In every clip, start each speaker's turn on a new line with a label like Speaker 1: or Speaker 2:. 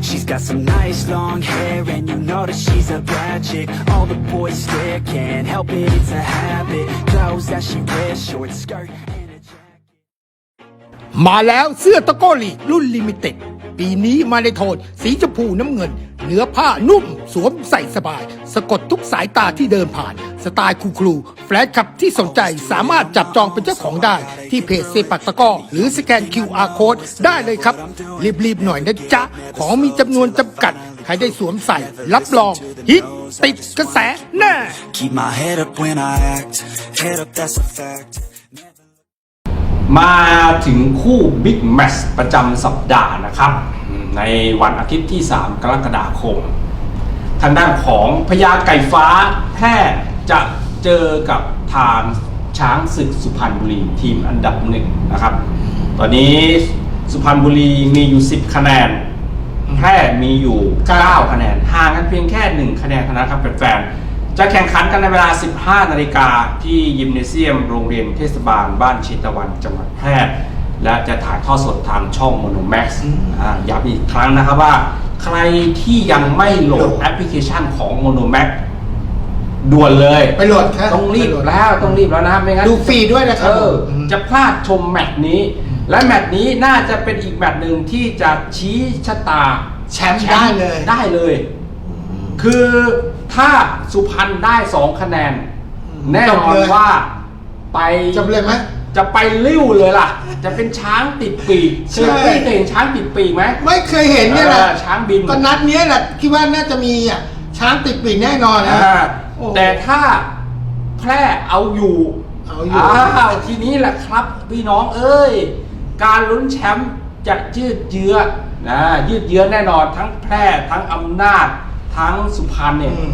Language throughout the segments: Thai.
Speaker 1: She's got some nice long hair and you know that she's a bad chick All the boys stare, can't help it, it's a habit Clothes that she wears, short skirt and a jacket
Speaker 2: มาแล้วเสื้อตะโกลีรุ่นลิมิเต็ด ปีนี้มาในโทนสีชมพูน้ำเงิน เนื้อผ้านุ่ม สวมใส่สบาย สะกดทุกสายตาที่เดินผ่าน สไตล์คูลครูแฟลชขับที่สนใจสามารถจับจองเป็นเจ้าของได้ ที่เพจเซปักตะกร้อหรือสแกน QR code ได้เลยครับ รีบๆหน่อยนะจ๊ะ ของมีจำนวนจำกัด ใครได้สวมใส่รับรอง ฮิตติดกระแสแน่
Speaker 1: Keep my head up when I act Head up, that's a fact
Speaker 3: มาถึงคู่บิ๊กแมตช์ประจำสัปดาห์นะครับ ในวันอาทิตย์ที่ 3 กรกฎาคม ทางด้านของพญาไก่ฟ้าแพร่จะเจอกับทางช้างศึกสุพรรณบุรีทีมอันดับหนึ่งนะครับ ตอนนี้สุพรรณบุรีมีอยู่ 10 คะแนนแพร่มีอยู่ 9 คะแนนห่างกันเพียงแค่ 1 คะแนนเท่านั้นครับแฟนๆจะแข่งขันกันในเวลา 15 นาฬิกาที่ยิมเนเซียมโรงเรียนเทศบาลบ้านชิตวันจังหวัดแพร่ และจะถ่ายทอดสดทางช่องโมโนแม็กซ์ย้ำอีกครั้งนะครับว่า ใครที่ยังไม่โหลดแอปพลิเคชันของโมโนแม็กด่วนเลย
Speaker 2: ไปโหลดครับ
Speaker 3: ต้องรีบแล้วต้องรีบแล้วนะครับไม่งั้น
Speaker 2: ดูฟรีด้วยนะครับ
Speaker 3: เออ
Speaker 2: อืม
Speaker 3: จะพลาดชมแมตช์นี้ และแมตช์นี้น่าจะเป็นอีกแมตช์หนึ่งที่จะชี้ชะตา
Speaker 2: แชมป์ได้เลย
Speaker 3: ได้เลย คือถ้าสุพรรณได้สองคะแนน แน่น
Speaker 2: จบ
Speaker 3: อน
Speaker 2: เลย
Speaker 3: ว่าไป
Speaker 2: จำเลยไหม
Speaker 3: จะไปลิ้วเลยล่ะ จะเป็นช้างติดปีก
Speaker 2: ใช่
Speaker 3: เคยเคยเห็นช้างติดปีกไหม
Speaker 2: ไม่เคยเห็นเนี่ยแหละ
Speaker 3: เออช้างบิน
Speaker 2: ก็นัดเนี้ยแหละคิดว่าน่าจะมีอะช้างติดปีกแน่นอนนะ
Speaker 3: อ่า
Speaker 2: โอ้
Speaker 3: แต่ถ้าแพร่เอาอยู่
Speaker 2: เอาอยู่
Speaker 3: อ้าวทีนี้แหละครับ พี่น้องเอ้ย การลุ้นแชมป์จะยืดเยื้อนะยืดเยื้อแน่นอนทั้งแพร่ทั้งอำนาจทั้งสุพรรณเนี่ย
Speaker 2: อืม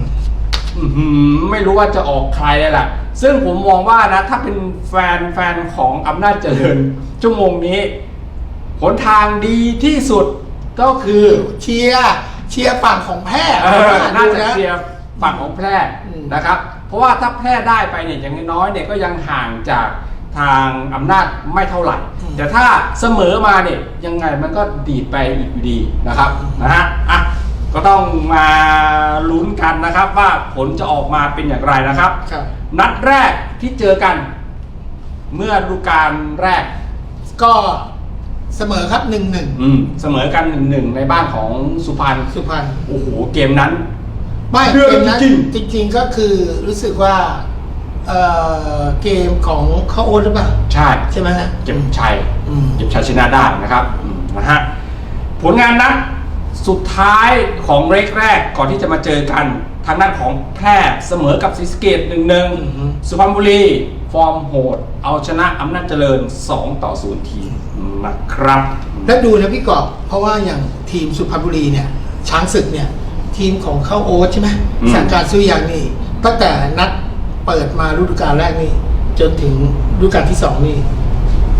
Speaker 3: อื้อหือไม่รู้ว่าจะออกใครเลยล่ะ ซึ่งผมมองว่านะ ถ้าเป็นแฟนแฟนของอำนาจเจริญชั่วโมงนี้หนทางดีที่สุดก็คือ
Speaker 2: เชียร์เชียร์ฝั่งของแพร่
Speaker 3: เออน่า
Speaker 2: ดู
Speaker 3: จะ
Speaker 2: นะ
Speaker 3: เชียร์ฝั่งของแพร่
Speaker 2: อืม
Speaker 3: นะครับ เพราะว่าถ้าแพร่ได้ไปเนี่ยอย่างน้อยๆเนี่ยก็ยังห่างจากทางอำนาจไม่เท่าไหร่ แต่ถ้าเสมอมาเนี่ยยังไงมันก็ดีดไปอีกอยู่ดีนะครับนะฮะอะ ก็ต้องมาลุ้นกันนะครับ ว่าผลจะออกมาเป็นอย่างไรนะครับ
Speaker 2: ครับ
Speaker 3: นัดแรกที่เจอกัน เมื่อฤดูกาลแรก
Speaker 2: ก็เสมอครับหนึ่งหนึ่ง
Speaker 3: อืมเสมอกันหนึ่งหนึ่งในบ้านของสุพรรณ
Speaker 2: สุพรรณ
Speaker 3: โอ้โหเกมนั้น
Speaker 2: ไม่
Speaker 3: เรื่อง
Speaker 2: เกมนั้น
Speaker 3: จริง
Speaker 2: จริง ๆ ก็คือรู้สึกว่าเอ่อเกมของเข้าโอ๊ตหรือเปล่า
Speaker 3: ใช่
Speaker 2: ใช่ไหมฮะ
Speaker 3: เก็บชัย
Speaker 2: อืม
Speaker 3: เก็บชัยชนะได้นะครับอืมนะฮะผลงานนัด สุดท้ายของเรกแรกก่อนที่จะมาเจอกัน ทางด้านของแพร่เสมอกับศรีสะเกดหนึ่งหนึ่งสุพรรณบุรี ฟอร์มโหด เอาชนะอำนาจเจริญ 2 ต่อ 0 ทีมนะครับ
Speaker 2: แล้วดูนะพี่กอบเพราะว่าอย่างทีมสุพรรณบุรีเนี่ยช้างศึกเนี่ย ทีมของเข้าโอ๊ตใช่ไหม
Speaker 3: อืม
Speaker 2: สั่งการซื้ออย่างนี่ตั้งแต่นัดเปิดมาฤดูกาลแรกนี่จนถึงฤดูกาลที่สองนี่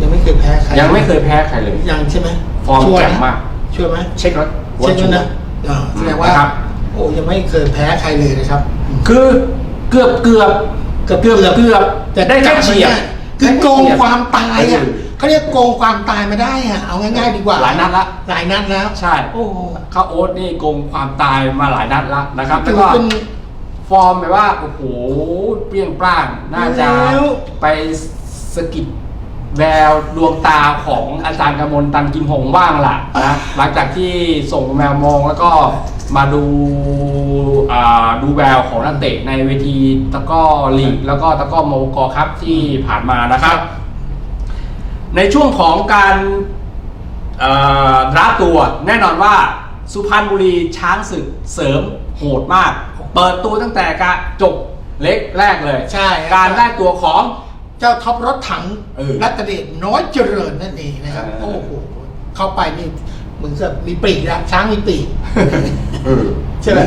Speaker 2: ยังไม่เคยแพ้ใคร
Speaker 3: ยังไม่เคยแพ้ใครเลย
Speaker 2: ยังใช่ไหม
Speaker 3: ฟอร์ม
Speaker 2: ชัว
Speaker 3: แจ่
Speaker 2: นะ
Speaker 3: มมาก
Speaker 2: ชัวร์ไหม
Speaker 3: เช็คแล้ว
Speaker 2: เช่นนั้นนะอ่าแสดงว่า
Speaker 3: นะครับ
Speaker 2: โอ้ยังไม่เคยแพ้ใครเลยนะครับ
Speaker 3: คือเกือบเกือบ
Speaker 2: เกือบ
Speaker 3: เกือบ
Speaker 2: เกือบ
Speaker 3: เกือบ
Speaker 2: แต่
Speaker 3: ได้แค่
Speaker 2: จับ
Speaker 3: เฉียด
Speaker 2: ไม่ได้คือโกงความตายอะ
Speaker 3: เออ
Speaker 2: เขาเรียกโกงความตายมาได้อะเอาง่ายๆดีกว่า
Speaker 3: หลายนัดละ
Speaker 2: หลายนัดแล้ว
Speaker 3: ใช่
Speaker 2: โอ้โห
Speaker 3: ข้าวโอ๊ตนี่โกงความตายมาหลายนัดแล้วนะครับ
Speaker 2: ถื
Speaker 3: แล้ว
Speaker 2: อ
Speaker 3: ก็
Speaker 2: เป็น
Speaker 3: ฟอร์มแบบว่า โอ้โห เปรี้ยงปร้าง น่าจะ
Speaker 2: แล้ว
Speaker 3: ไปสะกิด แววดวงตาของอาจารย์กมลตันกิมหงบ้างล่ะนะหลังจากที่ส่งแมวมองแล้วก็มาดูอ่าดูแววของนักเตะในเวทีตะกร้อลีกแล้วก็ตะกร้อโมกอครับที่ผ่านมานะครับ ในช่วงของการเอ่อรับตัวแน่นอนว่าสุพรรณบุรีช้างศึกเสริมโหดมาก เปิดตัวตั้งแต่การจบเล็กแรกเลย
Speaker 2: ใช่
Speaker 3: การได้ตัวของ
Speaker 2: เจ้าท็อปรถถัง
Speaker 3: เออ
Speaker 2: รัตเดชน้อยเจริญนั่นเองนะครับ
Speaker 3: เออ
Speaker 2: โอ้โหเข้าไปนี่เหมือนกับมีปีกแล้วช้างมีปีกใช่ไหม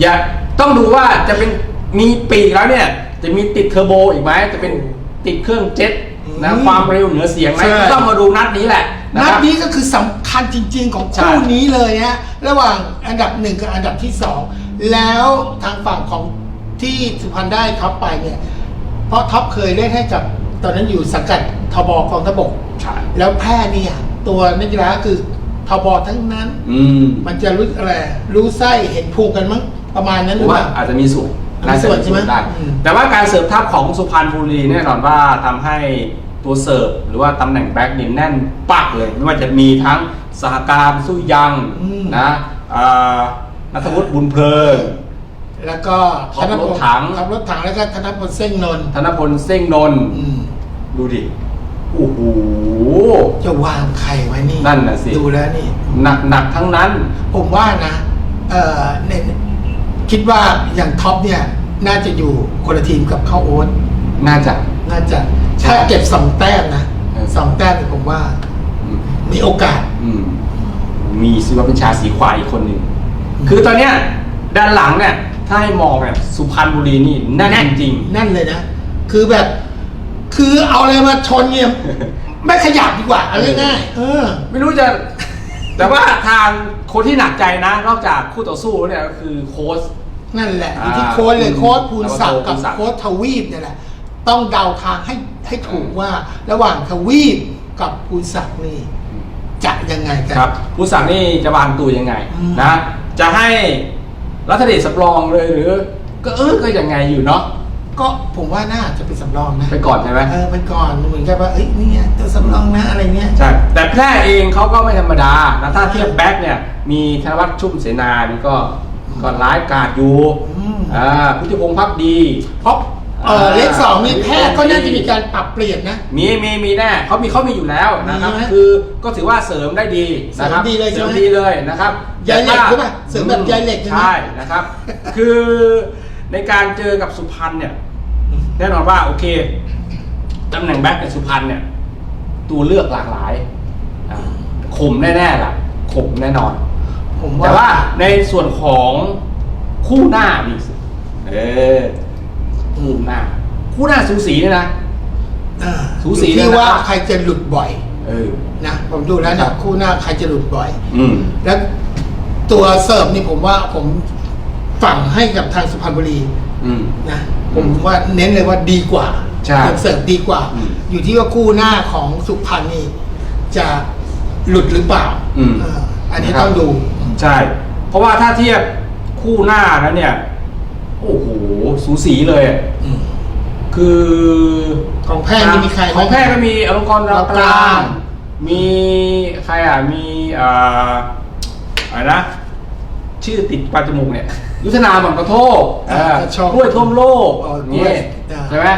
Speaker 3: อย่าต้องดูว่าจะเป็นมีปีกแล้วเนี่ย จะมีติดเทอร์โบอีกไหมจะเป็นติดเครื่องเจ็ตนะ
Speaker 2: อืม
Speaker 3: ความเร็วเหนือเสียงไหม
Speaker 2: ใช่
Speaker 3: ก็ต้องมาดูนัดนี้แหละนะ
Speaker 2: นั
Speaker 3: ค
Speaker 2: ด
Speaker 3: รับ
Speaker 2: นี้ก็คือสำคัญจริง ๆ ของ
Speaker 3: ใช่
Speaker 2: คู่นี้เลยฮะระหว่างอันดับหนึ่งกับอันดับที่สองแล้วทางฝั่งของที่สุพรรณได้ท็อปไปเนี่ย เพราะท็อปเคยเล่นให้กับตอนนั้นอยู่สังกัดทบกองทพบก
Speaker 3: ใช่
Speaker 2: แล้วแพร่เนี่ยตัวนักกีฬาก็คือทบทั้งนั้น
Speaker 3: อืม
Speaker 2: มันจะรู้อะไรรู้ไส้เห็นพุงกันมั้งประมาณนั้นห
Speaker 3: ผ
Speaker 2: รื
Speaker 3: ม
Speaker 2: อเป
Speaker 3: ว่า
Speaker 2: ล่า
Speaker 3: อาจจะมีส่วน
Speaker 2: มีส่วนใช่ไหม
Speaker 3: ได้
Speaker 2: อืม
Speaker 3: แต่ว่าการเสิร์ฟทัพของสุพรรณบุรีแน่นอนว่าทำให้ตัวเสิร์ฟหรือว่าตำแหน่งแบ็กนี่แน่นปักเลย ไม่ว่าจะมีทั้งสหการสู้ยัง
Speaker 2: อืม
Speaker 3: นะเอ่อนัทวุฒิบุญเพลิง
Speaker 2: แล้วก็
Speaker 3: ท็อปรถถัง
Speaker 2: ขับรถถังแล้วก็ธนพลเส้งนนท์
Speaker 3: ธนพลเส้งนนท์
Speaker 2: อืม
Speaker 3: ดูดิโอ้โห
Speaker 2: จะวางใครไว้นี่
Speaker 3: นั่นน่ะสิ
Speaker 2: ดูแล้วนี่
Speaker 3: หนักหนักๆทั้งนั้น
Speaker 2: ผมว่านะเอ่อในคิดว่าอย่างท็อปเนี่ย น่าจะอยู่คนละทีมกับเข้าโอ๊ต
Speaker 3: น่าจะ
Speaker 2: น่าจะ
Speaker 3: ใช่
Speaker 2: ถ้าเก็บสองแต้มนะ
Speaker 3: เออ
Speaker 2: สองแต้มเนี่ยผมว่า
Speaker 3: อืม
Speaker 2: มีโอกาส
Speaker 3: อืมมีศิวพิชาสีขวาอีกคนหนึ่งคือตอนเนี้ยด้านหลังเนี่ย ถ้าให้มองเนี่ยสุพรรณบุรีนี่แน่นจริง
Speaker 2: แน่นเลยนะ คือแบบ คือเอาอะไรมาชนเนี่ยไม่ขยับดีกว่าเอาง่ายๆเออ
Speaker 3: ๆไม่รู้จะ แต่ว่าทางคนที่หนักใจนะ นอกจากคู่ต่อสู้แล้วเนี่ยก็คือโค้ช
Speaker 2: นั่นแหละอ
Speaker 3: อ่า
Speaker 2: ยู่ที่โค้ชเลยโค้ชภูลศักดิ์
Speaker 3: ภู
Speaker 2: กับ
Speaker 3: ลศักดิ์
Speaker 2: โค้ชทวีปเนี่ยแหละ ต้องเดาทางให้ให้ถูกว่า ระหว่างทวีปกับภูลศักดิ์นี่จะยังไงกัน
Speaker 3: ครับผู้สั่งนี่จะวางตัวยังไง
Speaker 2: อืม
Speaker 3: นะ จะให้ รัฐเดชสำรองเลยหรือ ก็เออก็ยังไงอยู่เนาะ
Speaker 2: ก็ผมว่าน่าจะเป็นสำรองนะ
Speaker 3: ไปก่อนใช่ไหม
Speaker 2: เออไปก่อนเหมือนกับว่าเอ้ยเนี่ยตัวสำรองนะอะไรเงี้ย
Speaker 3: ใช่ แต่แพร่เองเขาก็ไม่ธรรมดานะถ้าเทียบแบ็คเนี่ย มีธนวัฒน์ชุ่มเสนานี่ก็ก็ร้ายกาจอยู่
Speaker 2: อืม
Speaker 3: อ่าพุทธิพงษ์พักดี
Speaker 2: เพราะ เออเลขสองนี่แพทย์ก็น่าจะมีการปรับเปลี่ยนนะ
Speaker 3: มีมีมีแน่เขามีเขามีอยู่แล้วนะครับ
Speaker 2: มีไหม
Speaker 3: คือก็ถือว่าเสริมได้ดีนะครับ
Speaker 2: เสริมดีเลยใช่ไหม
Speaker 3: สริมดีเลยนะครับ
Speaker 2: ใยเหล็กใช่ปะเสริมแบบใยเหล็กใช่ไหม
Speaker 3: ใช่นะครับ คือในการเจอกับสุพรรณเนี่ยแน่นอนว่าโอเคตำแหน่งแบ็คในสุพรรณเนี่ย ตัวเลือกหลากหลายอ่าคมแน่ๆล่ะคมแน่นอน
Speaker 2: ผม
Speaker 3: แต่ว่าในส่วนของคู่หน้านี่สิเออ คู่หน้าคู่หน้าสูสีเนี่ยนะ
Speaker 2: อ่า
Speaker 3: สูสี
Speaker 2: อยู่ที่
Speaker 3: เลยนะครับ
Speaker 2: ว่าใครจะหลุดบ่อย
Speaker 3: เออ
Speaker 2: นะผมดูแล้ว
Speaker 3: ครั
Speaker 2: นะ
Speaker 3: บ
Speaker 2: คู่หน้าใครจะหลุดบ่อย
Speaker 3: อืม
Speaker 2: แล้วตัวเสิร์ฟนี่ผมว่าผมฝั่งให้กับทางสุพรรณบุรี
Speaker 3: อืม
Speaker 2: นะผมว่าเน้นเลยว่าดีกว่า
Speaker 3: ใช่
Speaker 2: เสิร์ฟดีกว่า
Speaker 3: อืม
Speaker 2: อยู่ที่ว่าคู่หน้าของสุพรรณนี่จะหลุดหรือเปล่า
Speaker 3: อืม
Speaker 2: เอออันนี้
Speaker 3: นะครับ
Speaker 2: ต้องดู
Speaker 3: ใช่ เพราะว่าถ้าเทียบคู่หน้าแล้วเนี่ยโอ้โห สูสีเลยอะ
Speaker 2: อืม
Speaker 3: คือ
Speaker 2: ของแพทย์นี่มีใคร
Speaker 3: ของแพทย์ก็มีอลงกรณ์ราวกลา
Speaker 2: ราวกลางง
Speaker 3: มีใครอะมีเอ่ออะไรนะ ชื่อติดปลายจมูกเนี่ย ยุทธนาหม่อนกระโทกเออ
Speaker 2: ชอบ
Speaker 3: กล้วยท่วมโลก
Speaker 2: อ๋อกล้
Speaker 3: นี่
Speaker 2: วยอ่า
Speaker 3: ใช่ไหม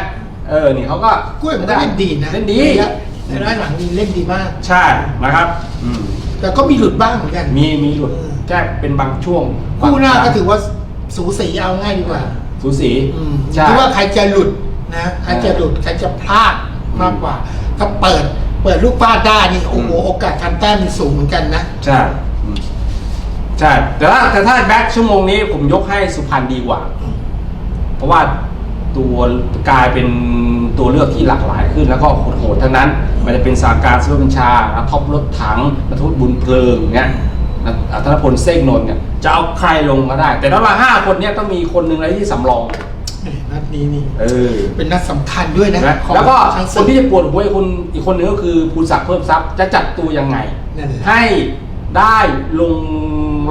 Speaker 3: เออนี่เขาก็
Speaker 2: กล้วยมันก็เล่นดีนะ
Speaker 3: เล่นดี
Speaker 2: ในด้านหลังนี่เล่นดีมาก
Speaker 3: ใช่นะครับอืม
Speaker 2: แต่ก็มีหลุดบ้างเหมือนกัน
Speaker 3: มีมีหลุด
Speaker 2: เออ
Speaker 3: แค่เป็นบางช่วง
Speaker 2: คู่หน้าก็ถือว่าสูสีเอาง่ายดีกว่า
Speaker 3: สูสี
Speaker 2: อืม
Speaker 3: ใช่
Speaker 2: ที่ว่าใครจะหลุดนะใครจะหลุดใครจะพลาดมากกว่า ถ้าเปิดเปิดลูกพลาดได้นี่โอ้โห
Speaker 3: อืม
Speaker 2: โอกาสทำแต้มนี่สูงเหมือนกันนะ
Speaker 3: ใช่อืมใช่แต่ถ้าแต่ถ้าแบ็คชั่วโมงนี้ผมยกให้สุพรรณดีกว่าเพราะว่าตัวกลายเป็นตัวเลือกที่หลากหลายขึ้น แล้วก็โหดๆทั้งนั้น มันจะเป็นสาการซิลบัญชาท็อปรถถังนัทวุฒิบุญเพลิงเนี้ยนัทธนพลเซ้งนนท์เนี่ย จะเอาใครลงก็ได้ แต่ถ้ามาห้าคนเนี่ยต้องมีคนหนึ่งอะไรที่สำรอง
Speaker 2: นัดนี้นี่
Speaker 3: เออ
Speaker 2: เป็นนัดสำคัญด้วยนะ
Speaker 3: นะ
Speaker 2: ของ
Speaker 3: แล้วก็
Speaker 2: ทาง
Speaker 3: ค
Speaker 2: ศึ
Speaker 3: นที่จะปวดหัวอีกคนอีกคนหนึงก็คือภูลศักดิ์เพิ่มทรัพย์จะจัดตัวยังไง
Speaker 2: นั่นแหละ
Speaker 3: ให้ได้ลง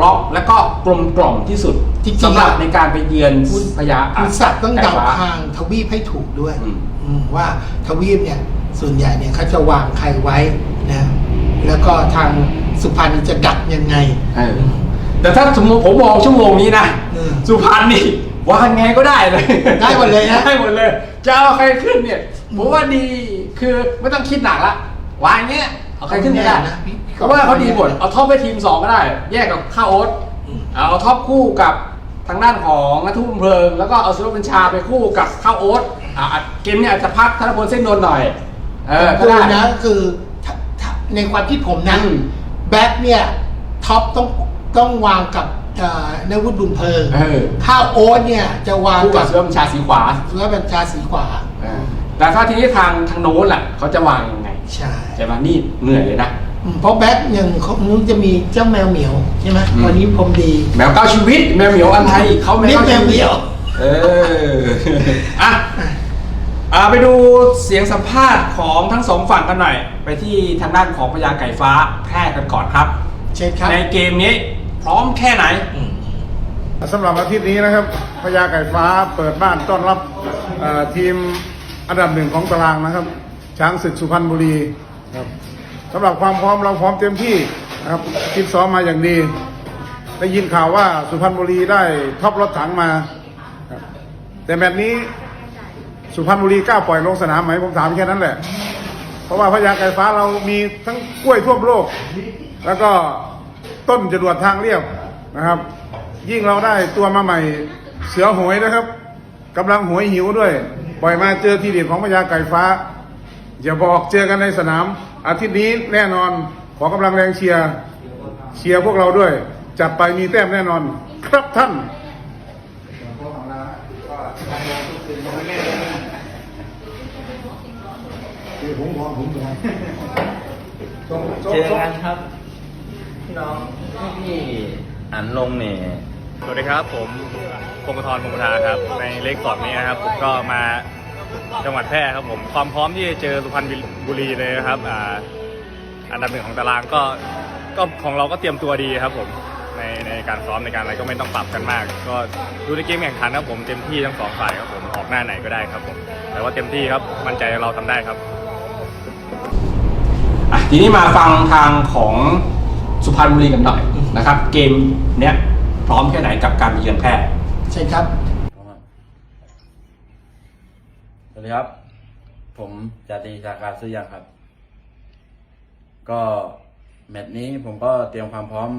Speaker 3: ล็อกและก็กลมกล่อมที่สุด
Speaker 2: จริงๆ
Speaker 3: สำหรับ
Speaker 2: อะ
Speaker 3: ในการไปเยือนพญา
Speaker 2: คุณศักดิ์ต้องเดา
Speaker 3: ไก่ฟ้
Speaker 2: ทางทวีปให้ถูกด้วย
Speaker 3: อืม
Speaker 2: อืมว่าทวีปเนี่ยส่วนใหญ่เนี่ยเขาจะวางใครไว้นะแล้วก็ทางสุพรรณจะดักยังไง
Speaker 3: เออ แต่ถ้าสมมติผมมองชั่วโมงนี้นะ
Speaker 2: อืม
Speaker 3: สุพรรณนี่วางไงก็ได้เลย
Speaker 2: ได้หมดเลยนะ
Speaker 3: ได้หมดเลย จะเอาใครขึ้นเนี่ยผมว่าดีคือไม่ต้องคิดหนักละวางอย่างเงี้ยเอาใครขึ้นก็ได้
Speaker 2: เอาแน่นะพี่
Speaker 3: เพราะว่าเขาดีหมดเอาท็อปไปทีมสองก็ได้ แยกกับข้าวโอ๊ต
Speaker 2: อืม
Speaker 3: เอาท็อปคู่กับทางด้านของนัทวุฒิเพลิง แล้วก็เอาศิลปบัญชาไปคู่กับข้าวโอ๊ตอะเกมเนี้อาจจะพักธนพลเส้นนนท์หน่อย เออก็
Speaker 2: ดู
Speaker 3: ได้
Speaker 2: นะคือถ้าถ้าในความคิดผมนะ
Speaker 3: อืม
Speaker 2: แบ็คเนี่ยท็อปต้อง ต้องวางกับเอ่อนวุฒิบุญเพลิง
Speaker 3: เออ
Speaker 2: ข้าวโอ๊ตเนี่ยจะวาง
Speaker 3: คู่กั
Speaker 2: กั
Speaker 3: บบศิลปบัญชาสีขวา
Speaker 2: สุรบัญชาสีขวา
Speaker 3: เออแต่ถ้าทีนี้ทางทางโน้นล่ะเขาจะวางยังไง
Speaker 2: ใช่
Speaker 3: ใช่ไหมนี่เหนื่อยเลยนะ
Speaker 2: อืมเพราะแบ็คอย่างเขานู้นจะมีเจ้าแมวเหมียวใช่ไหม
Speaker 3: อืม
Speaker 2: วันนี้ผมดี
Speaker 3: แมวเก้าชีวิตแมวเหมียวอะไรเขา
Speaker 2: นี่
Speaker 3: ก้า
Speaker 2: แมวเหมียว
Speaker 3: เอออะอ่าไปดูเสียงสัมภาษณ์ของทั้งสองฝั่งกันหน่อย ไปที่ทางด้านของพญาไก่ฟ้าแพร่กันก่อนครับ
Speaker 2: เชิญครับ
Speaker 3: ในเกมนี้ พร้อมแค่ไหน
Speaker 4: สำหรับอาทิตย์นี้นะครับพญาไก่ฟ้าเปิดบ้านต้อนรับทีมอันดับหนึ่งของตารางนะครับ ช้างศึกสุพรรณบุรีครับสำหรับความพร้อมเราพร้อมเต็มที่นะครับคิดซ้อมมาอย่างดี ได้ยินข่าวว่าสุพรรณบุรีได้ท็อปรถถังมา แต่แบบนี้สุพรรณบุรีกล้าปล่อยลงสนามไหมผมถามแค่นั้นแหละ เพราะว่าพญาไก่ฟ้าเรามีทั้งกล้วยทั่วโลก แล้วก็ ต้นจรวดทางเรียบนะครับ ยิ่งเราได้ตัวมาใหม่เสือหวยนะครับกำลังหวยหิวด้วย ปล่อยมาเจอทีเด็ดของพญาไก่ฟ้า อย่าบอกเจอกันในสนาม อาทิตย์นี้แน่นอนขอกำลังแรงเชียร์เชียร์พวกเราด้วย จัดไปมีแต้มแน่นอน ครับท่าน
Speaker 5: เจอกันครับ พี่น้องพี่อันลงเนี่ย
Speaker 6: สวัสดีครับ ผมพงศธรพงศธาครับ ในเล็กสอนนี้นะครับ ผมก็มาจังหวัดแพร่ครับผมความพร้อมที่จะเจอสุพรรณบุรีเลยนะครับอ่าอันดับหนึ่งของตารางก็ก็ของเราก็เตรียมตัวดีครับผมในในการซ้อมในการอะไรก็ไม่ต้องปรับกันมาก ก็ดูในเกมแข่งขันครับผมเต็มที่ทั้งสองฝ่ายครับผมออกหน้าไหนก็ได้ครับผมแต่ว่าเต็มที่ครับมั่นใจเราทำได้ครับ
Speaker 3: อะทีนี้มาฟังทางของ สุพรรณบุรีกันหน่อยนะครับ เกมเนี้ยพร้อมแค่ไหนกับการไปเยือนแพร่
Speaker 2: เชิญครับ
Speaker 5: สวัสดีครับ ผมจาตรีจากการซื้อยังครับ ก็แมตช์นี้ผมก็เตรียมความพร้อม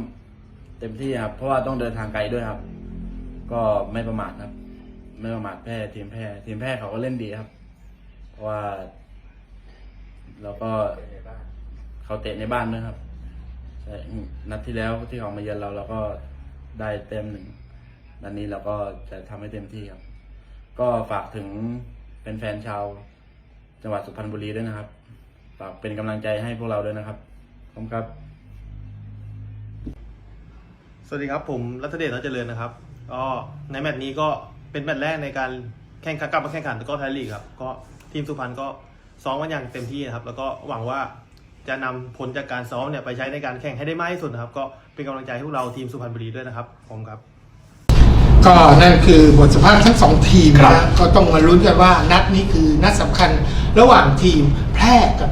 Speaker 5: เต็มที่ครับ เพราะว่าต้องเดินทางไกลด้วยครับ ก็ไม่ประมาทครับ ไม่ประมาทแพ้ทีมแพ้ทีมแพ้เขาก็เล่นดีครับเพราะว่าเราก็เขาเตะในบ้านด้วยครับ ใช่นัดที่แล้วที่เขามาเยือนเราเราก็ได้เต็มหนึ่งนัดนี้เราก็จะทำให้เต็มที่ครับ ก็ฝากถึงเป็นแฟนชาว จังหวัดสุพรรณบุรีด้วยนะครับ ฝากเป็นกำลังใจให้พวกเราด้วยนะครับขอบคุณครับ
Speaker 7: สวัสดีครับผมรัตเดชรัตเจริญนะครับก็ในแมตช์นี้ก็เป็นแมตช์แรกในการแข่งขันกลับมาแข่งขันตะก้อไทยลีกครับ ก็ทีมสุพรรณก็ซ้อมกันอย่างเต็มที่นะครับ แล้วก็หวังว่า จะนำผลจากการซ้อมเนี่ยไปใช้ในการแข่งให้ได้มากที่สุดนะครับ ก็เป็นกำลังใจให้พวกเราทีมสุพรรณบุรีด้วยนะครับผมครับ
Speaker 2: ก็นั่นคือบทสัมภาษณ์ทั้งสองทีม
Speaker 3: ครั
Speaker 2: นะ
Speaker 3: บ
Speaker 2: ก็ต้องมาลุ้นกันว่านัดนี้คือนัดสำคัญระหว่างทีมแพร่กับ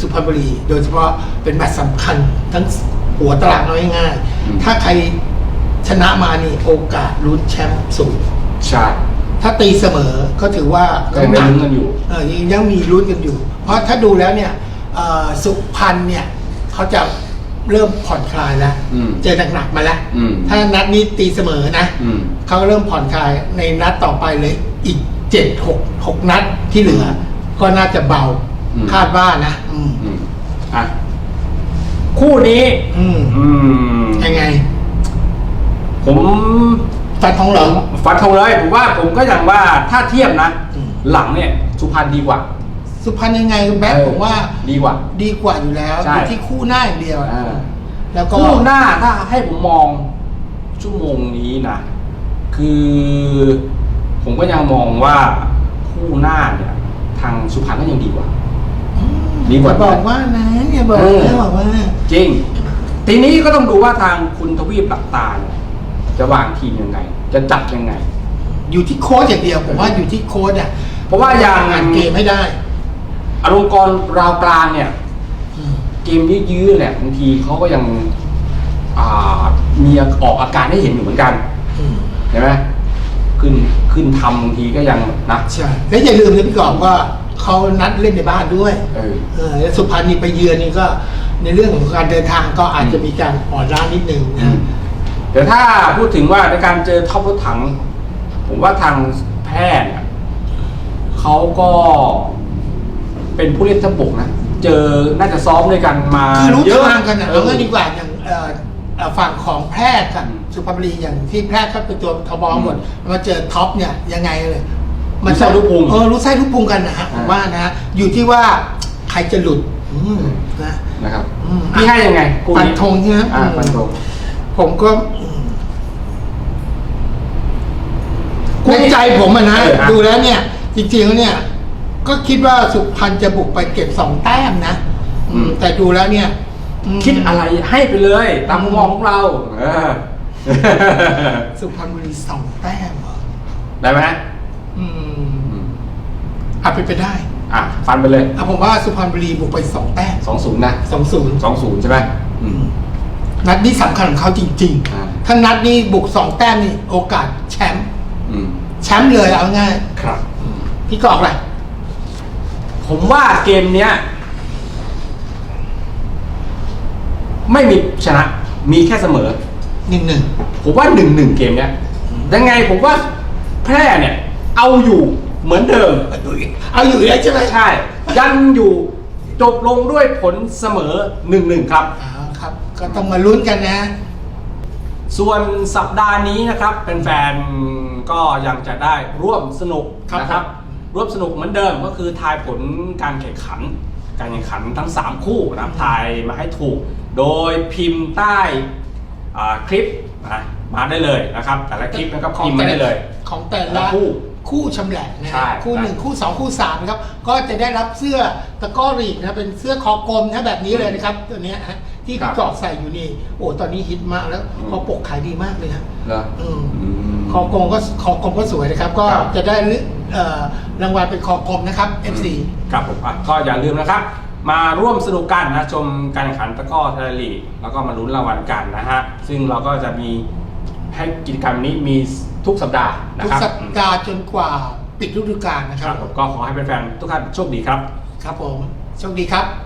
Speaker 2: สุพรรณบุรี โดยเฉพาะเป็นแมตช์สำคัญทั้งหัวตารางน้อยง่ายๆถ้าใครชนะมานี่โอกาสลุ้นแชมป์สูง
Speaker 3: ใช่
Speaker 2: ถ้าตีเสมอก็ถือว่า
Speaker 3: ก็ยังมีลุ้นกันอยู่
Speaker 2: เออยังยังมีลุ้นกันอยู่ เพราะถ้าดูแล้วเนี่ยเอ่อ สุพรรณเนี่ยเขาจะเริ่มผ่อนคลายแล้ว
Speaker 3: อืม
Speaker 2: เจอหนักๆมาแล้ว
Speaker 3: อืม
Speaker 2: ถ้านัดนี้ตีเสมอนะ
Speaker 3: อืม
Speaker 2: เขาเริ่มผ่อนคลายในนัดต่อไปเลย อีกเจ็ดหกหกนัดที่เหลือ ก็น่าจะเบา
Speaker 3: อืม
Speaker 2: คาดว่านะอืม
Speaker 3: อืมอะคู่นี้
Speaker 2: อืม
Speaker 3: อืม
Speaker 2: ยังไง
Speaker 3: ผม
Speaker 2: ฟันทองเหรอ
Speaker 3: ฟันธงเลยผมว่าผมก็อย่างว่าถ้าเทียบนะ
Speaker 2: อืม
Speaker 3: หลังเนี่ยสุพรรณดีกว่า
Speaker 2: สุพรรณยังไงแบ็ค
Speaker 3: เออ
Speaker 2: ผมว่า
Speaker 3: ดีกว่า
Speaker 2: ดีกว่าอยู่แล้ว
Speaker 3: ใช่
Speaker 2: อยู่ที่คู่หน้าอย่างเดียวอะ
Speaker 3: อ่า
Speaker 2: แล้วก็
Speaker 3: คู่หน้าถ้าให้ผมมองชั่วโมงนี้นะคือผมก็ยังมองว่าคู่หน้าเนี่ยทางสุพรรณก็ยังดีกว่า ดีกว่า
Speaker 2: อย่บอกว่านะอย่าบอก
Speaker 3: เออ
Speaker 2: นะบอกว่า
Speaker 3: จริง ทีนี้ก็ต้องดูว่าทางคุณทวีปหลักตาเนี่ยจะวางทีมยังไง จะจัดยังไง
Speaker 2: อยู่ที่โค้ชอย่างเดียวผมว่าอยู่ที่โค้ชอะ
Speaker 3: เพราะว่าอย่าง
Speaker 2: อ่านเกมให้ได้
Speaker 3: อารมณ์กรราวกลางเนี่ย
Speaker 2: อืม
Speaker 3: เกมยื้อๆเนี่ยบางทีเขาก็ยังอ่ามีออกอาการให้เห็นอยู่เหมือนกัน
Speaker 2: อืม
Speaker 3: ใช่ไหมขึ้นขึ้นทำบางทีก็ยังนะ
Speaker 2: ใช่แล้วอย่าลืมนะพี่กอบว่าเขานัดเล่นในบ้านด้วย
Speaker 3: เออ
Speaker 2: เออแล้วสุพรรณนี่ไปเยือนนี่ก็ ในเรื่องของการเดินทางก็อาจจะมีการอ่อนล้านิดนึง
Speaker 3: อื
Speaker 2: นะ
Speaker 3: มเดี๋ยวถ้าพูดถึงว่าในการเจอท็อปรถถัง ผมว่าทางแพทย์เนี่ยเขาก็ เป็นผู้เล่นทัพบกนะ เจอน่าจะซ้อมด้วยกันมา
Speaker 2: คือรู้
Speaker 3: เยอะ
Speaker 2: ทางกันนะ
Speaker 3: เอ
Speaker 2: เอา
Speaker 3: อ
Speaker 2: ง่ายดีกว่าอย่างเอ่อเอ่อฝั่งของแพทย์กับ
Speaker 3: อืม
Speaker 2: สุพรรณบุรีอย่างที่แพทย์เขาเป็นตัวทบอหมดมาเจอท็อปเนี่ยยังไงเลย
Speaker 3: รู้ไส้รู้พุง
Speaker 2: เออรู้ไส้รู้พุงกันนะฮะผม
Speaker 3: อ่า
Speaker 2: ว่านะฮะอยู่ที่ว่าใครจะหลุดอืมนะ
Speaker 3: นะครับ
Speaker 2: อืม
Speaker 3: พี่ให้ยังไงคู่
Speaker 2: ฟัน
Speaker 3: นี้
Speaker 2: ธงใช่ไหม
Speaker 3: อ่า
Speaker 2: อืม
Speaker 3: ฟันธง
Speaker 2: ผมก็อืมในใจผมอะนะ
Speaker 3: เออฮะ
Speaker 2: ดูแล้วเนี่ย จริงๆแล้วเนี่ย ก็คิดว่าสุพรรณจะบุกไปเก็บสองแต้มนะอืม แต่ดูแล้วเนี่ยอืม
Speaker 3: คิดอะไรให้ไปเลย ตามมุมมองของเราเออ
Speaker 2: สุพรรณบุรีสองแต้มเหรอ
Speaker 3: ได้ไหม
Speaker 2: อืมอาจเป็นไปได้
Speaker 3: อะฟันไปเลย
Speaker 2: อะผมว่าสุพรรณบุรีบุกไปสองแต้ม
Speaker 3: สองศูนย์นะ
Speaker 2: สองศูนย์
Speaker 3: สองศูนย์ใช่ไหมอืม
Speaker 2: นัดนี้สำคัญของเขาจริง
Speaker 3: อ่า
Speaker 2: ๆ ถ้านัดนี้บุกสองแต้มนี่โอกาสแชมป์
Speaker 3: อืม
Speaker 2: แชมป์เลยเอาง่าย
Speaker 3: ครับ
Speaker 2: พี่กออกอะไร
Speaker 3: ผมว่าเกมเนี้ย ไม่มีชนะ มีแค่เสมอ
Speaker 2: หนึ่งหนึ่ง
Speaker 3: ผมว่าหนึ่งหนึ่งเกมเนี้ยยังไงผมว่าแพร่เนี่ย เอาอยู่เหมือนเดิม
Speaker 2: เอาอยู่แล้วใช่ไหม
Speaker 3: ใช่ ยังอยู่จบลงด้วยผลเสมอหนึ่งหนึ่งครับ
Speaker 2: อ่าครับ ก็ต้องมาลุ้นกันนะ
Speaker 3: ส่วนสัปดาห์นี้นะครับแฟนๆก็ยังจะได้ร่วมสนุก
Speaker 2: ครับ
Speaker 3: นะครับ ร่วมสนุกเหมือนเดิมก็คือทายผลการแข่งขัน การแข่งขันทั้ง 3 คู่นะครับทายมาให้ถูก โดยพิมพ์ใต้อ่าคลิปนะมาได้เลยนะครับ แต่ละคลิปนะครับพิมพ์มาได้เลย
Speaker 2: ของแต่
Speaker 3: แต่
Speaker 2: ละ
Speaker 3: ละคู่
Speaker 2: คู่ชำแหละนะ
Speaker 3: ใช่
Speaker 2: คู่หนึ่งคู่สองคู่สามนะครับ ก็จะได้รับเสื้อตะกร้อรีกนะเป็นเสื้อคอกลมนะแบบนี้เลยนะครับ ตัวเนี้ยฮะที่
Speaker 3: ครั
Speaker 2: พี่
Speaker 3: บ
Speaker 2: กรอกใส่อยู่นี่ โอ้ตอนนี้ฮิตมากแล้ว
Speaker 3: อืม
Speaker 2: คอปกขายดีมากเลยฮะ
Speaker 3: เหรอ
Speaker 2: อืม
Speaker 3: อืม
Speaker 2: คอกลมก็คอกลมก็สวยนะครับ ก็
Speaker 3: ครับ
Speaker 2: จะได้เอ่อรางวัลเป็นคอกลมนะครับ FC
Speaker 3: ครับผมอะก็อย่าลืมนะครับ มาร่วมสนุกกันนะชมการแข่งขันตะกร้อไทยลีกแล้วก็มาลุ้นรางวัลกันนะฮะ ซึ่งเราก็จะมีให้กิจกรรมนี้มีทุกสัปดาห์นะ
Speaker 2: ทุก
Speaker 3: ครับ
Speaker 2: สัปดาห์จนกว่าปิดฤดูกาลนะค
Speaker 3: ค
Speaker 2: รั
Speaker 3: รั
Speaker 2: บบ
Speaker 3: ผมก็ขอให้แฟนๆทุกท่านโชคดีครับ
Speaker 2: ครับผมโชคดีครับ